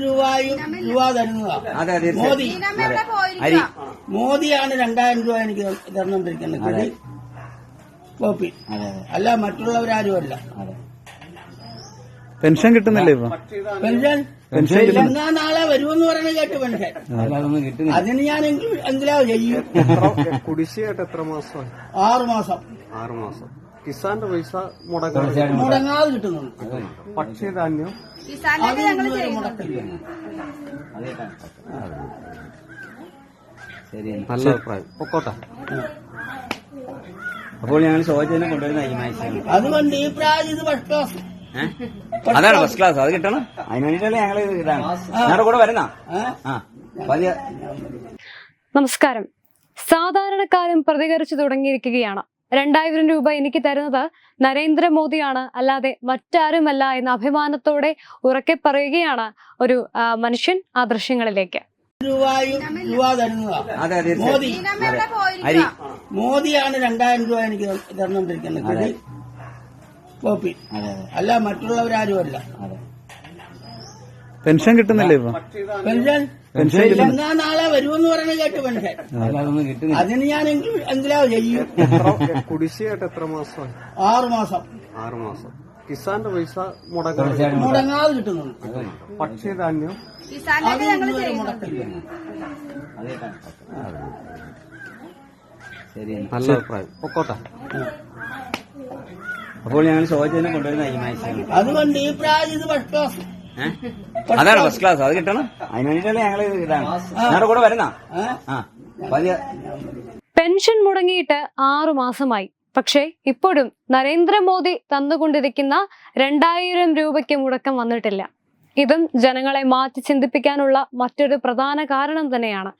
രൂപയും രൂപ തരുന്നതാ. അതെ അതെ മോദി. അരി. മോദിയാണ് രണ്ടായിരം രൂപ എനിക്ക് തന്നുകൊണ്ടിരിക്കുന്നത് ക്രെഡിറ്റ് കോപ്പി. അല്ല മറ്റുള്ളവരാരും അല്ല. പെൻഷൻ കിട്ടുന്നില്ലേ ഇപ്പൊ? പെൻഷൻ? പെൻഷൻ എന്നാ നാളെ വരുമെന്ന് പറയുന്നത് കേട്ട് പെൻഷൻ. അതിന് ഞാൻ എന്തിനാ എങ്കിലാ ചെയ്യും കുടിശ്ശിയായിട്ട് എത്ര മാസം ആറ് മാസം. ആറ് മാസം. കിസാന്റെ പൈസ മുടങ്ങാതെ മുടങ്ങാതെ കിട്ടുന്നുണ്ട്. ഭക്ഷ്യധാന്യം ശരി. നല്ല അഭിപ്രായം. പൊക്കോട്ടെ. അപ്പോൾ ഞങ്ങൾ ചോദിച്ചതിനെ കൊണ്ടുവരുന്ന ഈ മാക്സിമം അതുകൊണ്ട് ഈ പ്രാവശ്യം ഇത് ഫസ്റ്റ് ക്ലാസ് അതാണ് ഫസ്റ്റ് ക്ലാസ് അത് കിട്ടണം. അതിന് വേണ്ടിയിട്ടല്ലേ ഞങ്ങൾ ഇതാണ്. ഞങ്ങളുടെ കൂടെ വരുന്ന? ആ. നമസ്കാരം. സാധാരണക്കാരും പ്രതികരിച്ചു തുടങ്ങിയിരിക്കുകയാണ്. രണ്ടായിരം രൂപ എനിക്ക് തരുന്നത് നരേന്ദ്രമോദിയാണ്. അല്ലാതെ മറ്റാരുമല്ല എന്ന അഭിമാനത്തോടെ ഉറക്കെ പറയുകയാണ് ഒരു മനുഷ്യൻ ആ ദൃശ്യങ്ങളിലേക്ക്. മോദി. മോദിയാണ് രണ്ടായിരം രൂപ എനിക്ക് തന്നുകൊണ്ടിരിക്കുന്നത് കോപ്പി. അല്ല മറ്റുള്ളവരാരും അല്ല. അതെ. പെൻഷൻ കിട്ടുന്നില്ലേ ഇപ്പൊ? പെൻഷൻ? പെൻഷൻ കിട്ടുന്നു എന്നാ നാളെ വരുമെന്ന് പറയുന്നത് കേട്ട് പെൻഷൻ. കിട്ടുന്നില്ല. അതിന് ഞാൻ എങ്കിൽ- എങ്കിലാ ചെയ്യും. എത്ര കുടിശ്ശിയായിട്ട് എത്ര മാസമായി? ആറു മാസം. ആറ് മാസം. കിസാന്റെ പൈസ മുടങ്ങാതെ മുടങ്ങാതെ കിട്ടുന്നുണ്ട്. ഭക്ഷ്യധാന്യം? അത് ഇതുവരെ മുടക്കില്ല അതേട്ടാ ശരി എന്നാ. നല്ല അഭിപ്രായം. പൊക്കോട്ടെ. അപ്പോൾ ഞങ്ങൾ ചോദിച്ചതിനെ കൊണ്ടുവരുന്ന ഈ മാക്സിമം അതുകൊണ്ട് ഈ പ്രാവശ്യം ഇത് ക്ലാസ് അതാണ് ഫസ്റ്റ് ക്ലാസ് അത് കിട്ടണം. അതിന് വേണ്ടിയിട്ടല്ലേ ഞങ്ങൾ ഇതാണ്. ഞങ്ങളുടെ കൂടെ വരുന്ന? ആ. പെൻഷൻ മുടങ്ങിയിട്ട് ആറു മാസമായി. പക്ഷേ ഇപ്പോഴും നരേന്ദ്രമോദി തന്നുകൊണ്ടിരിക്കുന്ന രണ്ടായിരം രൂപയ്ക്ക് മുടക്കം വന്നിട്ടില്ല. ഇതും ജനങ്ങളെ മാറ്റി ചിന്തിപ്പിക്കാനുള്ള മറ്റൊരു പ്രധാന കാരണം തന്നെയാണ്.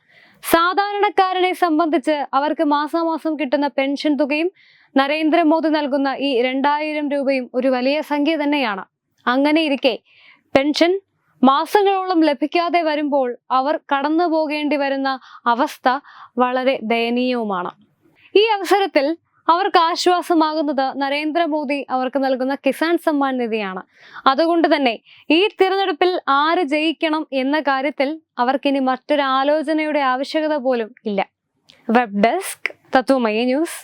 സാധാരണക്കാരനെ സംബന്ധിച്ച് അവർക്ക് മാസാമാസം കിട്ടുന്ന പെൻഷൻ തുകയും നരേന്ദ്രമോദി നൽകുന്ന ഈ രണ്ടായിരം രൂപയും ഒരു വലിയ സംഖ്യ തന്നെയാണ്. അങ്ങനെ ഇരിക്കെ പെൻഷൻ മാസങ്ങളോളം ലഭിക്കാതെ വരുമ്പോൾ അവർ കടന്നു പോകേണ്ടി വരുന്ന അവസ്ഥ വളരെ ദയനീയവുമാണ്. ഈ അവസരത്തിൽ അവർക്ക് ആശ്വാസമാകുന്നത് നരേന്ദ്രമോദി അവർക്ക് നൽകുന്ന കിസാൻ സമ്മാൻ നിധിയാണ്. അതുകൊണ്ട് തന്നെ ഈ തിരഞ്ഞെടുപ്പിൽ ആര് ജയിക്കണം എന്ന കാര്യത്തിൽ അവർക്കിനി മറ്റൊരു ആലോചനയുടെ ആവശ്യകത പോലും ഇല്ല. Web desk Tatwamaya news